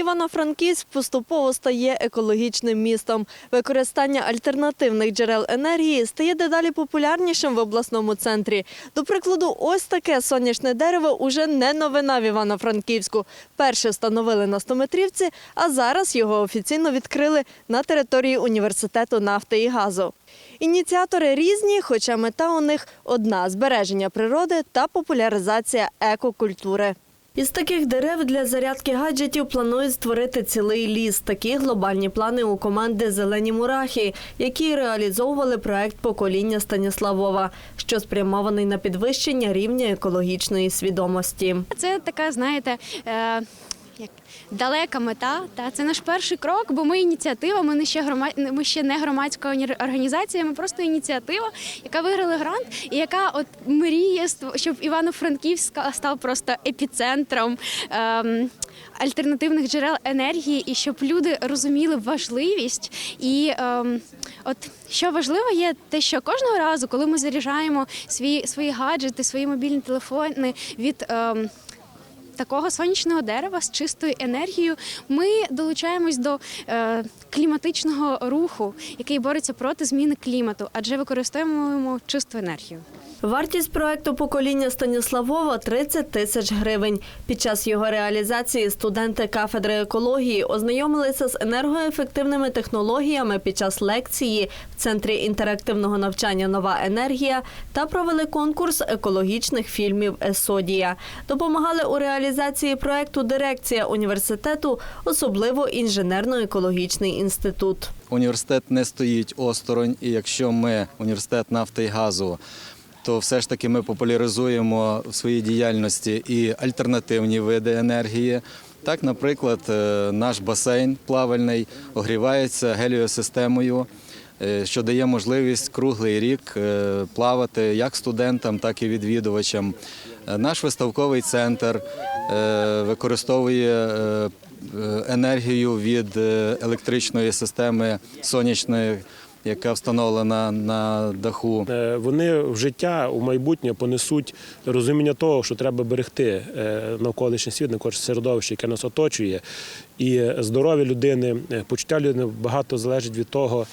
Івано-Франківськ поступово стає екологічним містом. Використання альтернативних джерел енергії стає дедалі популярнішим в обласному центрі. До прикладу, ось таке сонячне дерево уже не новина в Івано-Франківську. Перше встановили на стометрівці, а зараз його офіційно відкрили на території університету нафти і газу. Ініціатори різні, хоча мета у них одна збереження природи та популяризація екокультури. Із таких дерев для зарядки гаджетів планують створити цілий ліс. Такі глобальні плани у команди Зелені мурахи, які реалізовували проект покоління Станіславова, що спрямований на підвищення рівня екологічної свідомості. Це така, знаєте, е, як далека мета. Та це наш перший крок, бо ми ініціатива. Ми не ще грома... ми ще не громадська організація. Ми просто ініціатива, яка виграла грант, і яка от мріє, щоб Івано-Франківськ став просто епіцентром. Ем... Альтернативних джерел енергії, і щоб люди розуміли важливість. І ем, от що важливо є те, що кожного разу, коли ми заряджаємо свої, свої гаджети, свої мобільні телефони від ем, такого сонячного дерева з чистою енергією, ми долучаємось до е, кліматичного руху, який бореться проти зміни клімату, адже використовуємо чисту енергію. Вартість проекту покоління Станіславова 30 тисяч гривень. Під час його реалізації студенти кафедри екології ознайомилися з енергоефективними технологіями під час лекції в центрі інтерактивного навчання Нова енергія та провели конкурс екологічних фільмів Есодія. Допомагали у реалізації проекту дирекція університету, особливо інженерно-екологічний інститут. Університет не стоїть осторонь, і якщо ми університет нафти і газу, то все ж таки ми популяризуємо в своїй діяльності і альтернативні види енергії. Так, наприклад, е, наш басейн плавальний огрівається геліосистемою, е, що дає можливість круглий рік е, плавати як студентам, так і відвідувачам. Наш виставковий центр використовує енергію від електричної системи сонячної, яка встановлена на даху. Е, Вони в життя у майбутнє понесуть розуміння того, що треба берегти е, навколишній світ, навколишнє середовище, яке нас оточує. І здоров'я людини, е, почуття людини багато залежить від того,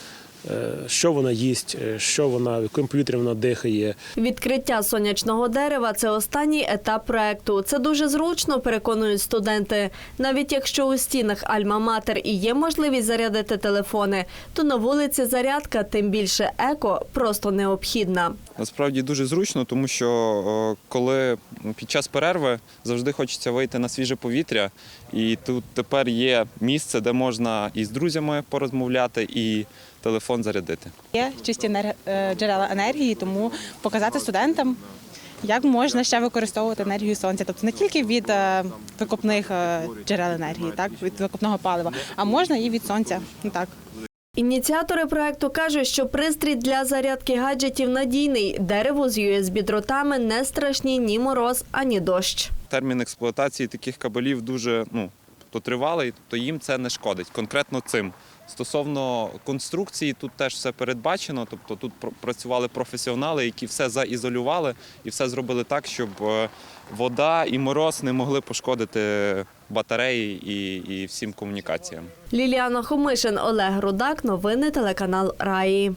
що вона їсть, е, що вона, яким повітрям вона дихає. Відкриття сонячного дерева це останній етап проекту. Це дуже зручно, переконують студенти. Навіть якщо у стінах Альма-Матер і є можливість зарядити телефони, то на вулиці зарядка, тим більше еко, просто необхідна. Насправді дуже зручно, тому що коли під час перерви завжди хочеться вийти на свіже повітря, і тут тепер є місце, де можна і з друзями порозмовляти, і телефон зарядити. Є чисті е, джерела енергії, тому показати студентам, як можна ще використовувати енергію сонця, тобто не тільки від е, викопних е, джерел енергії, так від викопного палива, а можна і від сонця. Ну так. Ініціатори проекту кажуть, що пристрій для зарядки гаджетів надійний. Дерево з USB-дротами не страшні ні мороз, ані дощ. Термін експлуатації таких кабелів дуже ну, тривалий, тобто їм це не шкодить. Конкретно цим. Стосовно конструкції, тут теж все передбачено. Тобто тут пр- працювали професіонали, які все заізолювали і все зробили так, щоб е, вода і мороз не могли пошкодити батареї і, і всім комунікаціям. Ліліана Хомишин, Олег Рудак. Новини телеканал Раї.